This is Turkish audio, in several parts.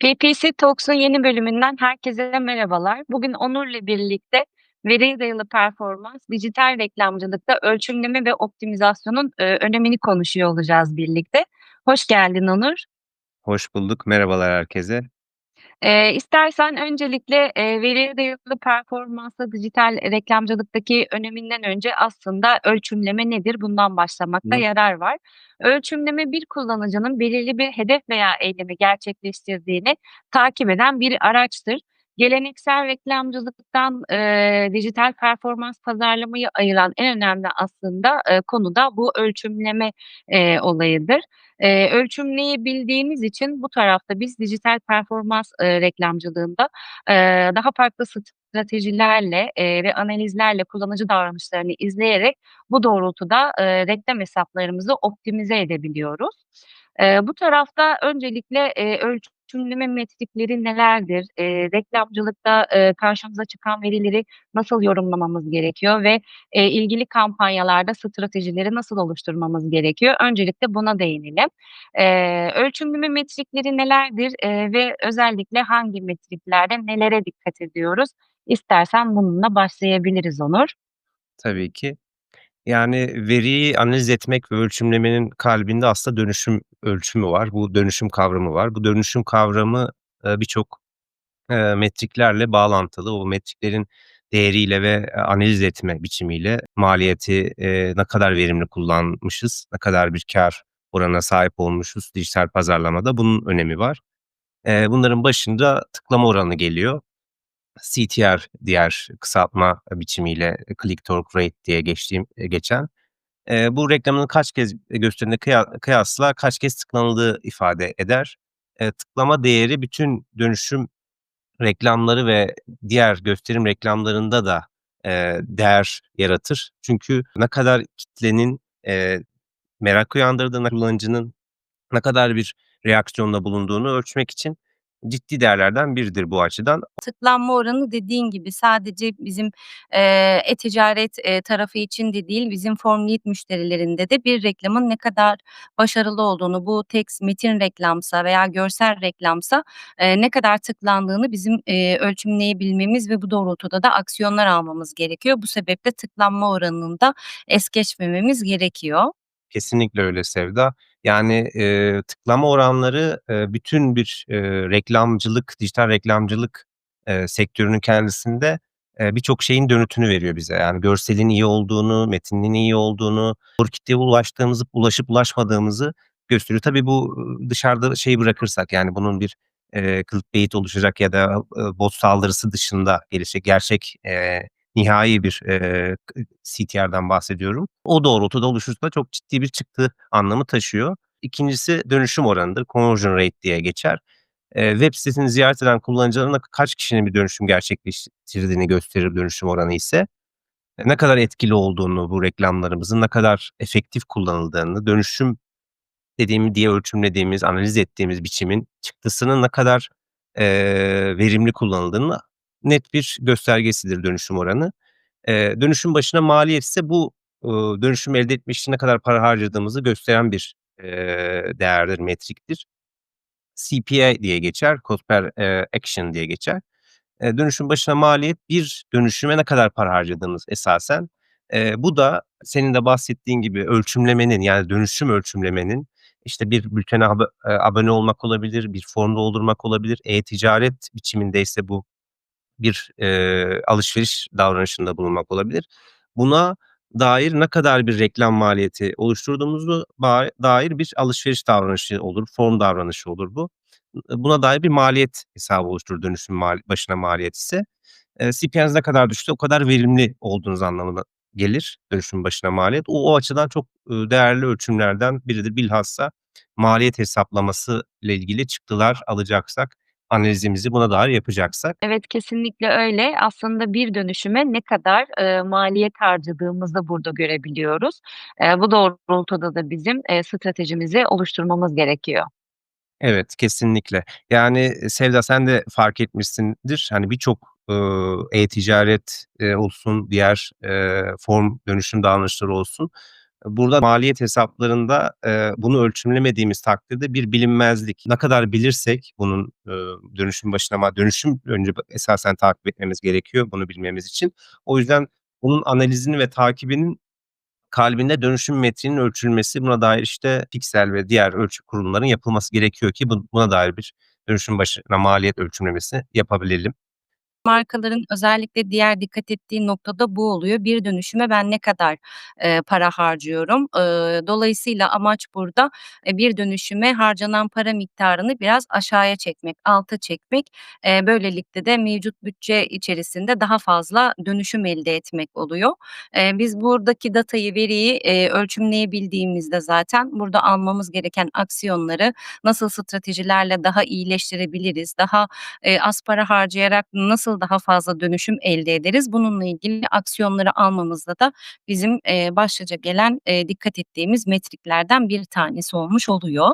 PPC Talks'un yeni bölümünden herkese merhabalar. Bugün Onur'la birlikte veriye dayalı performans, dijital reklamcılıkta ölçümleme ve optimizasyonun, eee, önemini konuşuyor olacağız birlikte. Hoş geldin Onur. Hoş bulduk. Merhabalar herkese. Eee, istersen öncelikle, eee, veriye dayalı performansla dijital reklamcılıktaki öneminden önce aslında ölçümleme nedir bundan başlamakta Hı. yarar var. Ölçümleme bir kullanıcının belirli bir hedef veya eylemi gerçekleştirdiğini takip eden bir araçtır. Geleneksel reklamcılıktan, eee, dijital performans pazarlamayı ayıran en önemli aslında, eee, konu da bu ölçümleme, eee, olayıdır. Eee, ölçümleyebildiğimiz için bu tarafta biz dijital performans, eee, reklamcılığında, eee, daha farklı stratejilerle, eee, ve analizlerle kullanıcı davranışlarını izleyerek bu doğrultuda, eee, reklam hesaplarımızı optimize edebiliyoruz. Eee, bu tarafta öncelikle, eee, ölçümleme metrikleri nelerdir? Eee, reklamcılıkta, eee, karşımıza çıkan verileri nasıl yorumlamamız gerekiyor ve, eee, ilgili kampanyalarda stratejileri nasıl oluşturmamız gerekiyor? Öncelikle buna değinelim. Eee, ölçümleme metrikleri nelerdir, eee, ve özellikle hangi metriklerde nelere dikkat ediyoruz? İstersen bununla başlayabiliriz Onur. Tabii ki. Yani, veriyi analiz etmek ve ölçümlemenin kalbinde aslında dönüşüm ölçümü var. Bu dönüşüm kavramı var. Bu dönüşüm kavramı, eee, birçok, eee, metriklerle bağlantılı. O metriklerin değeriyle ve, eee, analiz etme biçimiyle maliyeti, ne kadar verimli kullanmışız, ne kadar bir kâr oranına sahip olmuşuz dijital pazarlamada bunun önemi var. Bunların başında tıklama oranı geliyor. CTR diğer kısaltma biçimiyle Click-Through Rate diye geçtiğim eee, geçen. Eee, bu reklamın kaç kez gösterildiğine kıya kıyasla kaç kez tıklanıldığı ifade eder. Eee, tıklama değeri bütün dönüşüm reklamları ve diğer gösterim reklamlarında da, eee, değer yaratır. Çünkü ne kadar kitlenin, eee, merak uyandırdığını, kullanıcının ne kadar bir reaksiyonda bulunduğunu ölçmek için ciddi değerlerden biridir bu açıdan. Tıklanma oranı dediğin gibi sadece bizim, eee, e-ticaret, eee, tarafı için de değil, bizim Form Lead müşterilerinde de bir reklamın ne kadar başarılı olduğunu, bu tekst, metin reklamsa veya görsel reklamsa, eee, ne kadar tıklandığını bizim, eee, ölçümleyebilmemiz ve bu doğrultuda da aksiyonlar almamız gerekiyor. Bu sebeple tıklanma oranını da es geçmememiz gerekiyor. Kesinlikle öyle Sevda. Yani, eee, tıklama oranları, eee, bütün bir, eee, reklamcılık, dijital reklamcılık, eee, sektörünün kendisinde, eee, birçok şeyin dönütünü veriyor bize. Yani görselin iyi olduğunu, metninin iyi olduğunu, doğru kitleye ulaştığımızı, ulaşıp ulaşmadığımızı gösteriyor. Tabii bu, dışarıda şeyi bırakırsak, yani bunun bir, eee, clickbait oluşacak ya da, ııı, bot saldırısı dışında gelişecek gerçek, eee, nihai bir, eee, k CTR'dan bahsediyorum. O doğrultuda oluşursa çok ciddi bir çıktı anlamı taşıyor. 2'ncisi dönüşüm oranıdır. Conversion rate diye geçer. Eee, web sitesini ziyaret eden kullanıcıların kaç kişinin bir dönüşüm gerçekleştirdiğini gösterir dönüşüm oranı ise. E, ne kadar etkili olduğunu, bu reklamlarımızın ne kadar efektif kullanıldığını, dönüşüm dediğim diye ölçümlediğimiz, analiz ettiğimiz biçimin çıktısının ne kadar, eee, verimli kullanıldığının net bir göstergesidir dönüşüm oranı. Eee, dönüşüm başına maliyet ise bu, ııı, dönüşümü elde için ne kadar para harcadığımızı gösteren bir, eee, değerdir, metriktir. CPA diye geçer, Cost per, eee, Action diye geçer. Eee, dönüşüm başına maliyet, bir dönüşüme ne kadar para harcadığımız esasen. Eee, bu da senin de bahsettiğin gibi ölçümlemenin, yani dönüşüm ölçümlemenin, işte bir bültene eee, abone olmak olabilir, bir form doldurmak olabilir, e-ticaret biçimindeyse bu bir, eee, alışveriş davranışında bulunmak olabilir. Buna dair ne kadar bir reklam maliyeti oluşturduğumuzu dair bir alışveriş davranışı olur, form davranışı olur bu. Buna dair bir maliyet hesabı oluşturur dönüşüm mal başına maliyet ise. Eee, CPA'nız ne kadar düştüyse o kadar verimli olduğunuz anlamına gelir dönüşüm başına maliyet. O o açıdan çok, değerli ölçümlerden biridir. Bilhassa maliyet hesaplaması ile ilgili çıktılar alacaksak, analizimizi buna dair yapacaksak. Evet, kesinlikle öyle. Aslında bir dönüşüme ne kadar, eee, maliyet harcadığımızı burada görebiliyoruz. Eee, bu doğrultuda da bizim, eee, stratejimizi oluşturmamız gerekiyor. Evet, kesinlikle. Yani, Sevda sen de fark etmişsindir. Hani birçok, e-ticaret, eee, olsun, diğer, eee, form dönüşüm davranışları olsun. Burada maliyet hesaplarında, eee, bunu ölçümlemediğimiz takdirde bir bilinmezlik. Ne kadar bilirsek bunun, ııı, dönüşüm başına ama dönüşüm önce esasen takip etmemiz gerekiyor bunu bilmemiz için. O yüzden bunun analizini ve takibinin kalbinde dönüşüm metriğinin ölçülmesi, buna dair, işte, piksel ve diğer ölçü kurulumların yapılması gerekiyor ki bu buna dair bir dönüşüm başına maliyet ölçümlemesi yapabilelim. Markaların özellikle diğer dikkat ettiği nokta da bu oluyor. Bir dönüşüme ben ne kadar, eee, para harcıyorum? Iıı, dolayısıyla amaç burada, eee, bir dönüşüme harcanan para miktarını biraz aşağıya çekmek, alta çekmek. Eee, böylelikle de mevcut bütçe içerisinde daha fazla dönüşüm elde etmek oluyor. Eee, biz buradaki datayı, veriyi, eee, ölçümleyebildiğimizde zaten burada almamız gereken aksiyonları nasıl stratejilerle daha iyileştirebiliriz, daha, eee, az para harcayarak nasıl daha fazla dönüşüm elde ederiz? Bununla ilgili aksiyonları almamızda da bizim, eee, başlıca gelen, eee, dikkat ettiğimiz metriklerden bir tanesi olmuş oluyor.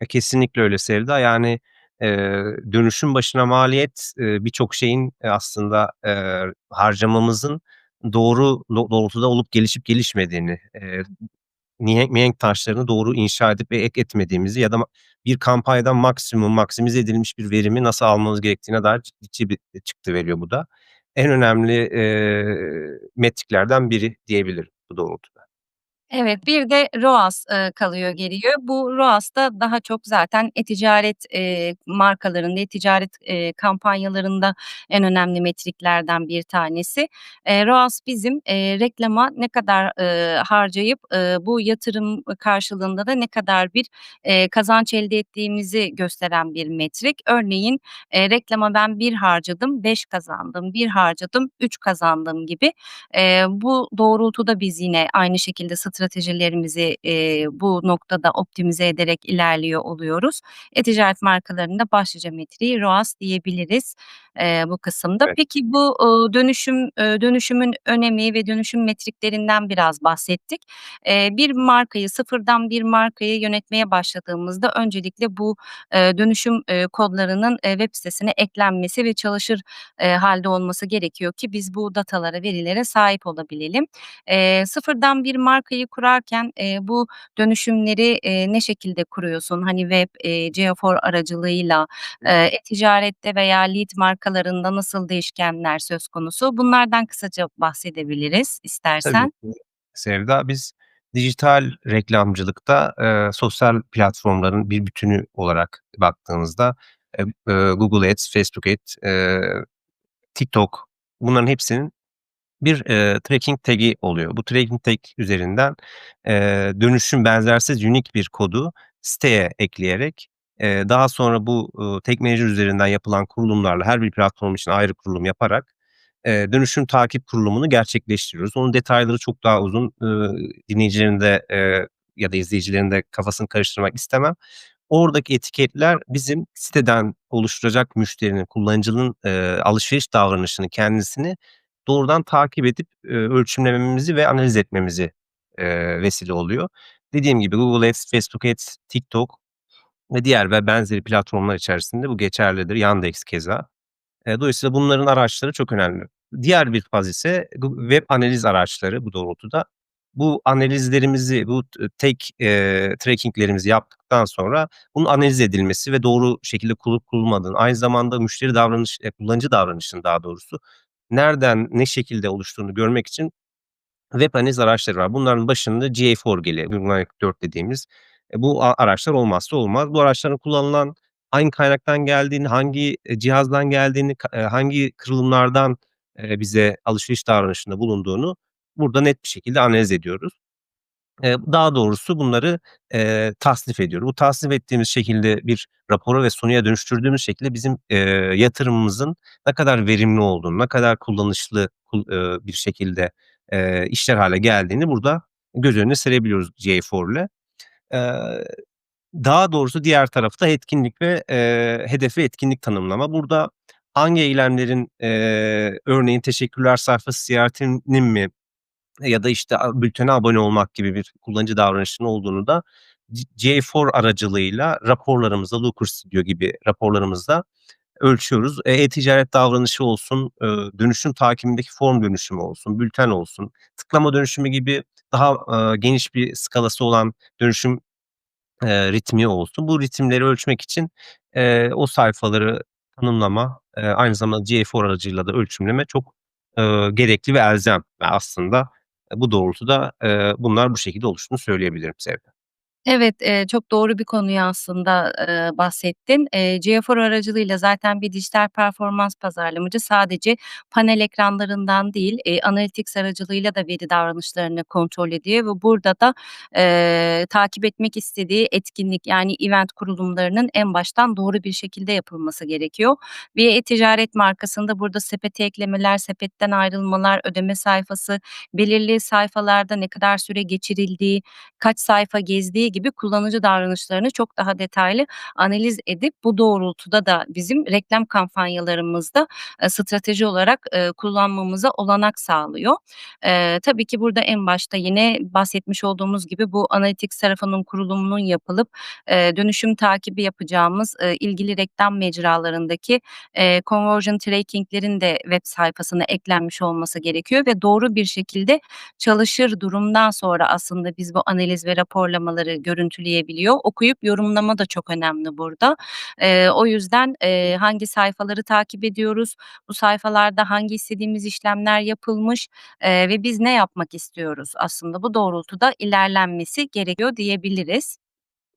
E, kesinlikle öyle Sevda. Yani, eee, dönüşüm başına maliyet, eee, birçok şeyin, eee, aslında, eee, harcamamızın doğru do doğrultuda olup gelişip gelişmediğini, eee, mihenk taşlarını doğru inşa edip ve ek etmediğimizi ya da bir kampanyadan maksimum, maksimize edilmiş bir verimi nasıl almamız gerektiğine dair ciddi bir çıktı veriyor bu da. En önemli, eee, metriklerden biri diyebilirim bu doğrultuda. Evet, bir de ROAS, ııı, kalıyor geriye. Bu ROAS da daha çok zaten e-ticaret, eee, markalarında, e-ticaret, eee, kampanyalarında en önemli metriklerden bir tanesi. Eee, ROAS bizim, eee, reklama ne kadar, ııı, harcayıp, ııı, bu yatırım karşılığında da ne kadar bir, eee, kazanç elde ettiğimizi gösteren bir metrik. Örneğin, eee, reklama ben 1 harcadım, 5 kazandım, 1 harcadım, 3 kazandım gibi. Eee, bu doğrultuda biz yine aynı şekilde stratejilerimizi, eee, bu noktada optimize ederek ilerliyor oluyoruz. E-ticaret markalarında başlıca metriği ROAS diyebiliriz, eee, bu kısımda. Evet. Peki bu, ııı, dönüşüm, eee, dönüşümün önemi ve dönüşüm metriklerinden biraz bahsettik. Eee, bir markayı, sıfırdan bir markayı yönetmeye başladığımızda öncelikle bu, eee, dönüşüm, eee, kodlarının, eee, web sitesine eklenmesi ve çalışır, eee, hâlde olması gerekiyor ki biz bu datalara, verilere sahip olabilelim. Eee, sıfırdan bir markayı kurarken, eee, bu dönüşümleri, eee, ne şekilde kuruyorsun? Hani web, eee, GeoFor aracılığıyla, eee, e-ticarette veya lead markalarında nasıl değişkenler söz konusu? Bunlardan kısaca bahsedebiliriz Tabii istersen. ki Sevda. Biz dijital reklamcılıkta, eee, sosyal platformların bir bütünü olarak baktığımızda, eee, eee, Google Ads, Facebook Ads, eee, TikTok bunların hepsinin bir, eee, tracking tag'i oluyor. Bu tracking tag üzerinden, eee, dönüşüm benzersiz unique bir kodu siteye ekleyerek, eee, daha sonra bu, Tag Manager üzerinden yapılan kurulumlarla her bir platform için ayrı kurulum yaparak, eee, dönüşüm takip kurulumunu gerçekleştiriyoruz. Onun detayları çok daha uzun. Iıı, dinleyicilerin de, eee, ya da izleyicilerin de kafasını karıştırmak istemem. Oradaki etiketler bizim siteden oluşturacak müşterinin, kullanıcının, eee, alışveriş davranışını, kendisini doğrudan takip edip, eee, ölçümlememizi ve analiz etmemize, eee, vesile oluyor. Dediğim gibi Google Ads, Facebook Ads, TikTok ve diğer ve benzeri platformlar içerisinde bu geçerlidir. Yandex keza. Eee, dolayısıyla bunların araçları çok önemli. Diğer bir faz ise web analiz araçları bu doğrultuda. Bu analizlerimizi, bu t tag, eee, tracking'lerimizi yaptıktan sonra bunun analiz edilmesi ve doğru şekilde kurulup kurulmadığını, aynı zamanda müşteri davranış eee, kullanıcı davranışının daha doğrusu nereden, ne şekilde oluştuğunu görmek için web analiz araçları var. Bunların başında GA4 geliyor. Google i4 dediğimiz. E, bu araçlar olmazsa olmaz. Bu araçların kullanılan hangi kaynaktan geldiğini, hangi, eee, cihazdan geldiğini, eee, hangi kırılımlardan, bize alışveriş davranışında bulunduğunu burada net bir şekilde analiz ediyoruz. Daha doğrusu bunları, eee, tasnif ediyoruz. Bu tasnif ettiğimiz şekilde bir rapora ve sunuya dönüştürdüğümüz şekilde bizim, eee, yatırımımızın ne kadar verimli olduğunu, ne kadar kullanışlı kul bir şekilde, eee, işler hâle geldiğini burada göz önüne serebiliyoruz GA4 ile. Eee, daha doğrusu diğer tarafta etkinlik ve, eee, hedef etkinlik tanımlama. Burada hangi eylemlerin, eee, örneğin teşekkürler sayfası ziyaretinin mi ya da, işte, a bültene abone olmak gibi bir kullanıcı davranışının olduğunu da C GA4 aracılığıyla raporlarımızda, Looker Studio gibi raporlarımızda ölçüyoruz. E e-ticaret davranışı olsun, ııı, dönüşüm takibindeki form dönüşümü olsun, bülten olsun, tıklama dönüşümü gibi daha, eee, geniş bir skalası olan dönüşüm, eee, ritmi olsun. Bu ritimleri ölçmek için, eee, o sayfaları tanımlama, eee, aynı zamanda GA4 aracıyla da ölçümleme çok, eee, gerekli ve elzem ve aslında, bu doğrultuda, eee, bunlar bu şekilde oluştuğunu söyleyebilirim Sevda. Evet, eee, çok doğru bir konuyu aslında, eee, bahsettin. Eee, GA4 aracılığıyla zaten bir dijital performans pazarlamacı sadece panel ekranlarından değil, eee, Analytics aracılığıyla da veri davranışlarını kontrol ediyor ve burada da, eee, takip etmek istediği etkinlik yani event kurulumlarının en baştan doğru bir şekilde yapılması gerekiyor. Bir e-ticaret markasında burada sepete eklemeler, sepetten ayrılmalar, ödeme sayfası, belirli sayfalarda ne kadar süre geçirildiği, kaç sayfa gezdiği gibi kullanıcı davranışlarını çok daha detaylı analiz edip bu doğrultuda da bizim reklam kampanyalarımızda, eee, strateji olarak, eee, kullanmamıza olanak sağlıyor. Eee, tabii ki burada en başta yine bahsetmiş olduğumuz gibi bu Analytics tarafının kurulumunun yapılıp, eee, dönüşüm takibi yapacağımız, eee, ilgili reklam mecralarındaki, eee, conversion tracking'lerin de web sayfasına eklenmiş olması gerekiyor ve doğru bir şekilde çalışır durumdan sonra aslında biz bu analiz ve raporlamaları görüntüleyebiliyor. Okuyup yorumlama da çok önemli burada. Eee, o yüzden, eee, hangi sayfaları takip ediyoruz, bu sayfalarda hangi istediğimiz işlemler yapılmış, eee, ve biz ne yapmak istiyoruz aslında bu doğrultuda ilerlenmesi gerekiyor diyebiliriz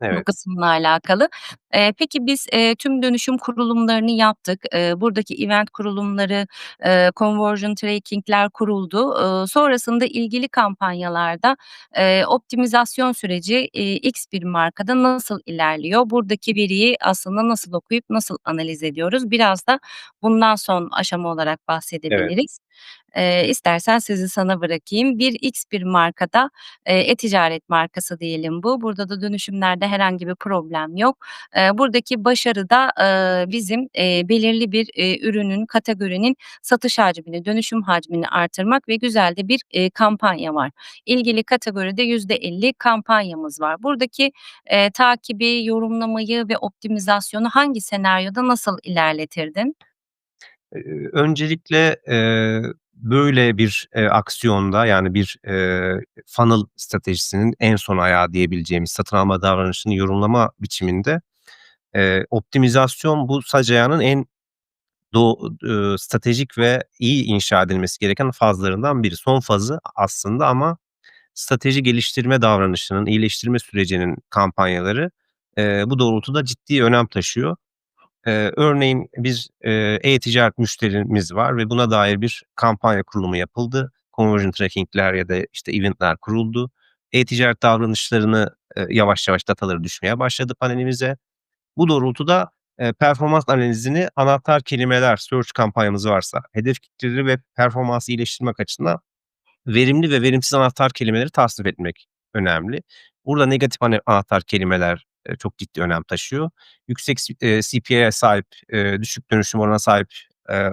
bu Evet. kısımla alakalı. Eee, peki biz, eee, tüm dönüşüm kurulumlarını yaptık. Eee, buradaki event kurulumları, eee, conversion tracking'ler kuruldu. Iıı, sonrasında ilgili kampanyalarda, eee, optimizasyon süreci, eee, X bir markada nasıl ilerliyor? Buradaki veriyi aslında nasıl okuyup nasıl analiz ediyoruz? Biraz da bundan son aşama olarak Evet. bahsedebiliriz. Eee, istersen sözü sana bırakayım. Bir X bir markada, e-ticaret markası diyelim bu. Burada da dönüşümlerde herhangi bir problem yok. Eee, buradaki başarı da, eee, bizim, eee, belirli bir, eee, ürünün, kategorinin satış hacmini, dönüşüm hacmini artırmak ve güzel de bir, eee, kampanya var. İlgili kategoride %50 kampanyamız var. Buradaki, eee, takibi, yorumlamayı ve optimizasyonu hangi senaryoda nasıl ilerletirdin? Öncelikle, eee, böyle bir, eee, aksiyonda yani bir, eee, funnel stratejisinin en son ayağı diyebileceğimiz satın alma davranışını yorumlama biçiminde, eee, optimizasyon bu sac en do ııı, stratejik ve iyi inşa edilmesi gereken fazlarından biri. Son fazı aslında ama strateji geliştirme davranışının, iyileştirme sürecinin kampanyaları, eee, bu doğrultuda ciddi önem taşıyor. Eee, örneğin biz, e-ticaret müşterimiz var ve buna dair bir kampanya kurulumu yapıldı. Conversion tracking'ler ya da, işte, event'ler kuruldu. E-ticaret davranışlarını, eee, yavaş yavaş dataları düşmeye başladı panelimize. Bu doğrultuda, eee, performans analizini anahtar kelimeler, search kampanyamız varsa hedef kitleleri ve performansı iyileştirmek açısından verimli ve verimsiz anahtar kelimeleri tasnif etmek önemli. Burada negatif anahtar kelimeler, çok ciddi önem taşıyor. Yüksek CPA'ya sahip, düşük dönüşüm oranına sahip,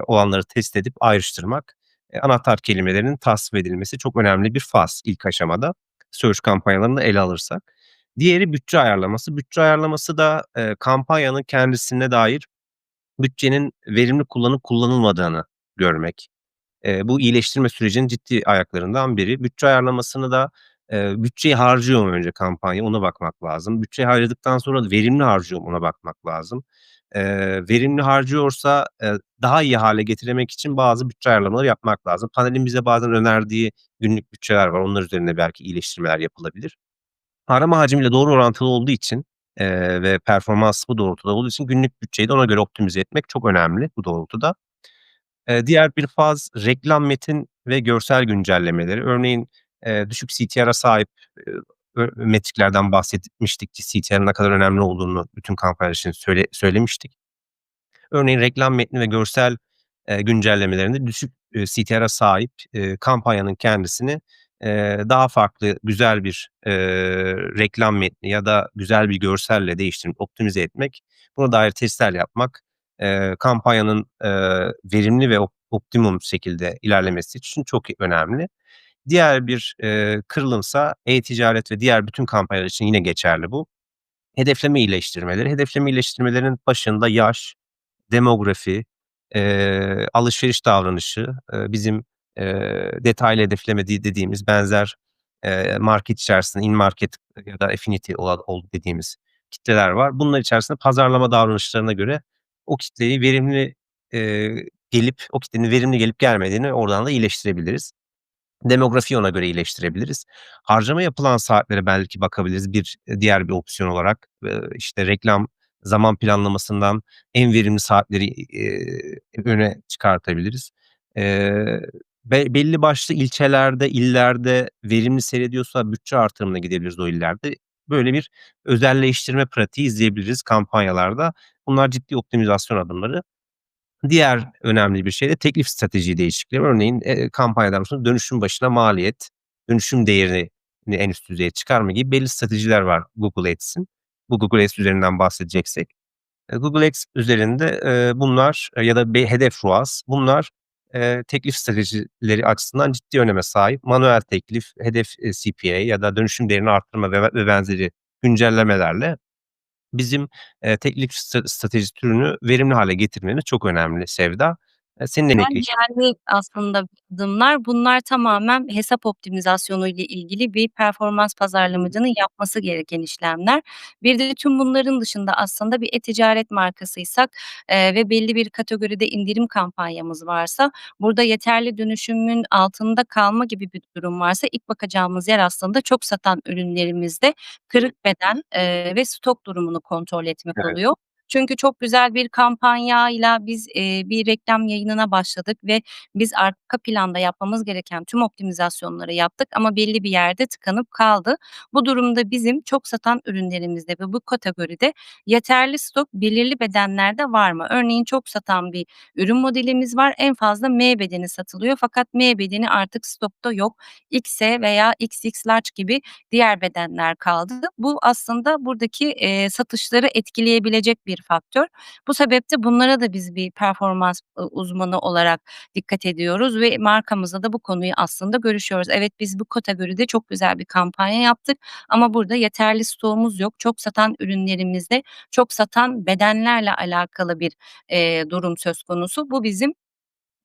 olanları test edip ayrıştırmak, eee, anahtar kelimelerin tasnif edilmesi çok önemli bir faz ilk aşamada search kampanyalarını ele alırsak. Diğeri bütçe ayarlaması. Bütçe ayarlaması da, kampanyanın kendisine dair bütçenin verimli kullanıp kullanılmadığını görmek. Bu iyileştirme sürecinin ciddi ayaklarından biri. Bütçe ayarlamasını da, eee, bütçeyi harcıyor mu önce kampanya ona bakmak lazım. Bütçeyi harcadıktan sonra verimli harcıyor mu ona bakmak lazım. Eee, verimli harcıyorsa, eee, daha iyi hâle getirmek için bazı bütçe ayarlamaları yapmak lazım. Panelin bize bazen önerdiği günlük bütçeler var. Onlar üzerinde belki iyileştirmeler yapılabilir. Arama hacmiyle doğru orantılı olduğu için, eee, ve performans bu doğrultuda olduğu için günlük bütçeyi de ona göre optimize etmek çok önemli bu doğrultuda. Eee, diğer bir faz reklam metin ve görsel güncellemeleri. Örneğin, eee, düşük CTR'a sahip, ö metriklerden bahsetmiştik ki CTR'ın ne kadar önemli olduğunu bütün kampanyalar için söyle söylemiştik. Örneğin reklam metni ve görsel, eee, güncellemelerinde düşük, eee, CTR'a sahip, eee, kampanyanın kendisini, eee, daha farklı güzel bir, eee, reklam metni ya da güzel bir görselle değiştirip optimize etmek, buna dair testler yapmak, eee, kampanyanın, eee, verimli ve op optimum şekilde ilerlemesi için çok önemli. Diğer bir, eee, kırılımsa e-ticaret ve diğer bütün kampanyalar için yine geçerli bu. Hedefleme iyileştirmeleri. Hedefleme iyileştirmelerinin başında yaş, demografi, eee, alışveriş davranışı, eee, bizim, eee, detaylı hedefleme di dediğimiz benzer, eee, market içerisinde in market ya da affinity ola ol dediğimiz kitleler var. Bunlar içerisinde pazarlama davranışlarına göre o kitleyi verimli, eee, gelip o kitlenin verimli gelip gelmediğini oradan da iyileştirebiliriz. Demografiyi ona göre iyileştirebiliriz. Harcama yapılan saatlere belki bakabiliriz bir diğer bir opsiyon olarak. İşte reklam zaman planlamasından en verimli saatleri, öne çıkartabiliriz. Belli başlı ilçelerde, illerde verimli seyrediyorsa bütçe artırımına gidebiliriz o illerde. Böyle bir özelleştirme pratiği izleyebiliriz kampanyalarda. Bunlar ciddi optimizasyon adımları. Diğer önemli bir şey de teklif strateji değişikliği. Örneğin, eee, kampanyadan sonra dönüşüm başına maliyet, dönüşüm değerini en üst düzeye çıkarma gibi belli stratejiler var Google Ads'in. Bu Google Ads üzerinden bahsedeceksek. Eee, Google Ads üzerinde, eee, bunlar ya da bir hedef ROAS bunlar, teklif stratejileri açısından ciddi öneme sahip. Manuel teklif, hedef, CPA ya da dönüşüm değerini arttırma ve benzeri güncellemelerle bizim, teklif stra strateji türünü verimli hâle getirmemiz çok önemli Sevda. Eee, senin En emekle değerli aslında adımlar bunlar tamamen hesap optimizasyonu ile ilgili bir performans pazarlamacının yapması gereken işlemler. Bir de tüm bunların dışında aslında bir e-ticaret markasıysak, eee, ve belli bir kategoride indirim kampanyamız varsa burada yeterli dönüşümün altında kalma gibi bir durum varsa ilk bakacağımız yer aslında çok satan ürünlerimizde kırık beden, eee, ve stok durumunu kontrol etmek Evet. oluyor. Çünkü çok güzel bir kampanyayla biz, eee, bir reklam yayınına başladık ve biz arka planda yapmamız gereken tüm optimizasyonları yaptık ama belli bir yerde tıkanıp kaldı. Bu durumda bizim çok satan ürünlerimizde ve bu kategoride yeterli stok belirli bedenlerde var mı? Örneğin çok satan bir ürün modelimiz var. En fazla M bedeni satılıyor fakat M bedeni artık stokta yok. XS veya XX large gibi diğer bedenler kaldı. Bu aslında buradaki, eee, satışları etkileyebilecek bir faktör. Bu sebeple bunlara da biz bir performans, uzmanı olarak dikkat ediyoruz ve markamızla da bu konuyu aslında görüşüyoruz. Evet, biz bu kategoride çok güzel bir kampanya yaptık ama burada yeterli stoğumuz yok. Çok satan ürünlerimizde çok satan bedenlerle alakalı bir, eee, durum söz konusu. Bu bizim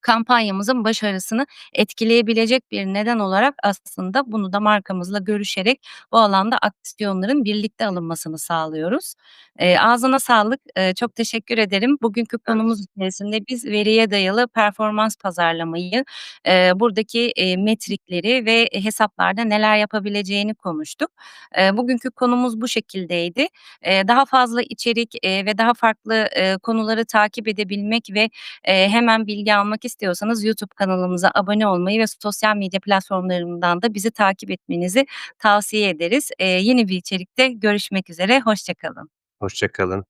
kampanyamızın başarısını etkileyebilecek bir neden olarak aslında bunu da markamızla görüşerek bu alanda aksiyonların birlikte alınmasını sağlıyoruz. Eee, ağzına sağlık. Eee, çok teşekkür ederim. Bugünkü konumuz içerisinde biz veriye dayalı performans pazarlamayı, eee, buradaki, eee, metrikleri ve hesaplarda neler yapabileceğini konuştuk. Eee, bugünkü konumuz bu şekildeydi. Eee, daha fazla içerik, eee, ve daha farklı, eee, konuları takip edebilmek ve, eee, hemen bilgi almak istiyorsanız YouTube kanalımıza abone olmayı ve sosyal medya platformlarından da bizi takip etmenizi tavsiye ederiz. Eee, yeni bir içerikte görüşmek üzere, hoşça kalın. Hoşça kalın.